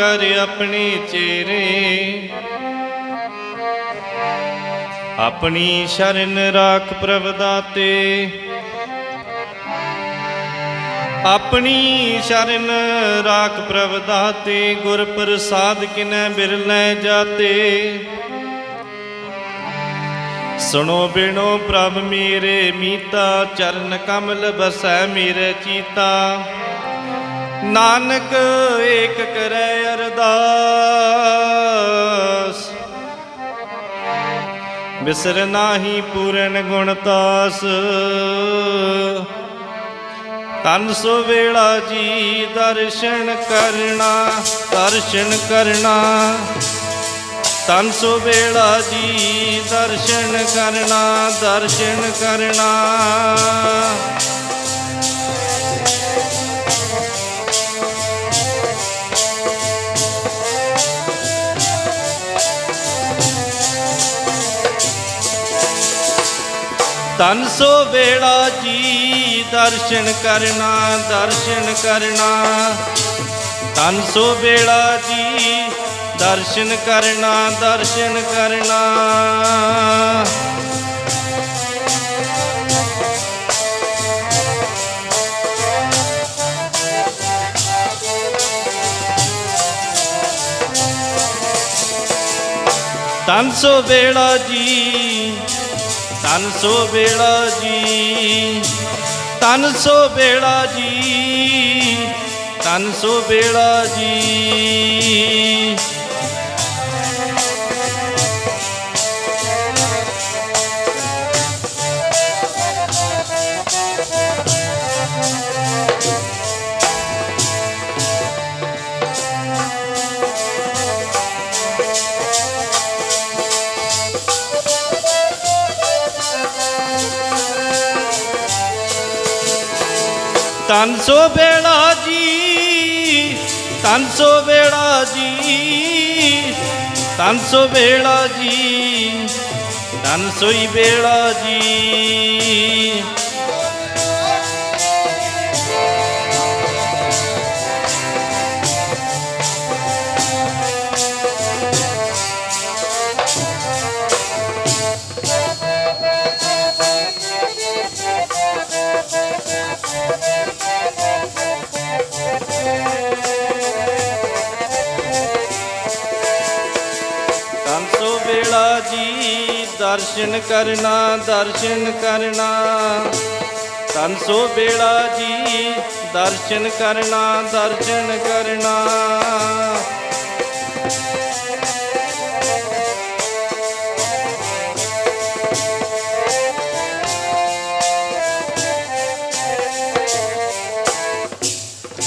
ਕਰ ਆਪਣੇ ਚੇਰੇ। ਆਪਣੀ ਸ਼ਰਨ ਰਾਖ ਪ੍ਰਭ ਦਾਤੇ। ਆਪਣੀ ਸ਼ਰਨ ਰਾਖ ਪ੍ਰਭ ਦਾਤੇ, ਗੁਰ ਪ੍ਰਸਾਦ ਕਿਨੈ ਬਿਰਲੇ ਜਾਤੇ। ਸੁਣੋ ਬਿਨੋ ਪ੍ਰਭ ਮੇਰੇ ਮੀਤਾ, ਚਰਨ ਕਮਲ ਬਸੈ ਮੇਰੇ ਚੀਤਾ। ਨਾਨਕ ਏਕ ਕਰੈ ਅਰਦਾਸ। ਬਿਸਰ ਨਾਹੀ ਪੂਰਨ ਗੁਣ ਤਾਸ। ਤਨ ਸੋ ਵੇਲਾ ਜੀ ਦਰਸ਼ਨ ਕਰਨਾ ਦਰਸ਼ਨ ਕਰਨਾ। ਤਨ ਸੋ ਵੇਲਾ ਜੀ ਦਰਸ਼ਨ ਕਰਨਾ ਦਰਸ਼ਨ ਕਰਨਾ। ਤਨ ਸੋ ਵੇਲਾ ਜੀ, ਦਰਸ਼ਨ ਕਰਨਾ ਦਰਸ਼ਨ ਕਰਨਾ। ਤਨ ਸੋ ਵੇਲਾ ਜੀ, ਦਰਸ਼ਨ ਕਰਨਾ ਦਰਸ਼ਨ ਕਰਨਾ। ਤਨ ਸੋ ਵੇਲਾ ਜੀ ਤਨ ਸੋ ਵੇਲਾ ਜੀ ਤਨ ਸੋ ਵੇਲਾ ਜੀ ਤਨ ਸੋ ਵੇਲਾ ਜੀ। ਤਨ ਸੋ ਵੇਲਾ ਜੀ, ਤਨ ਸੋ ਵੇਲਾ ਜੀ, ਤਨ ਸੋ ਵੇਲਾ ਜੀ, ਤਨ ਸੋਈ ਵੇਲਾ ਜੀ। ਤਨ ਸੋ ਵੇਲਾ ਜੀ, ਦਰਸ਼ਨ ਕਰਨਾ ਦਰਸ਼ਨ ਕਰਨਾ। ਤਨ ਸੋ ਵੇਲਾ ਜੀ, ਦਰਸ਼ਨ ਕਰਨਾ ਦਰਸ਼ਨ ਕਰਨਾ।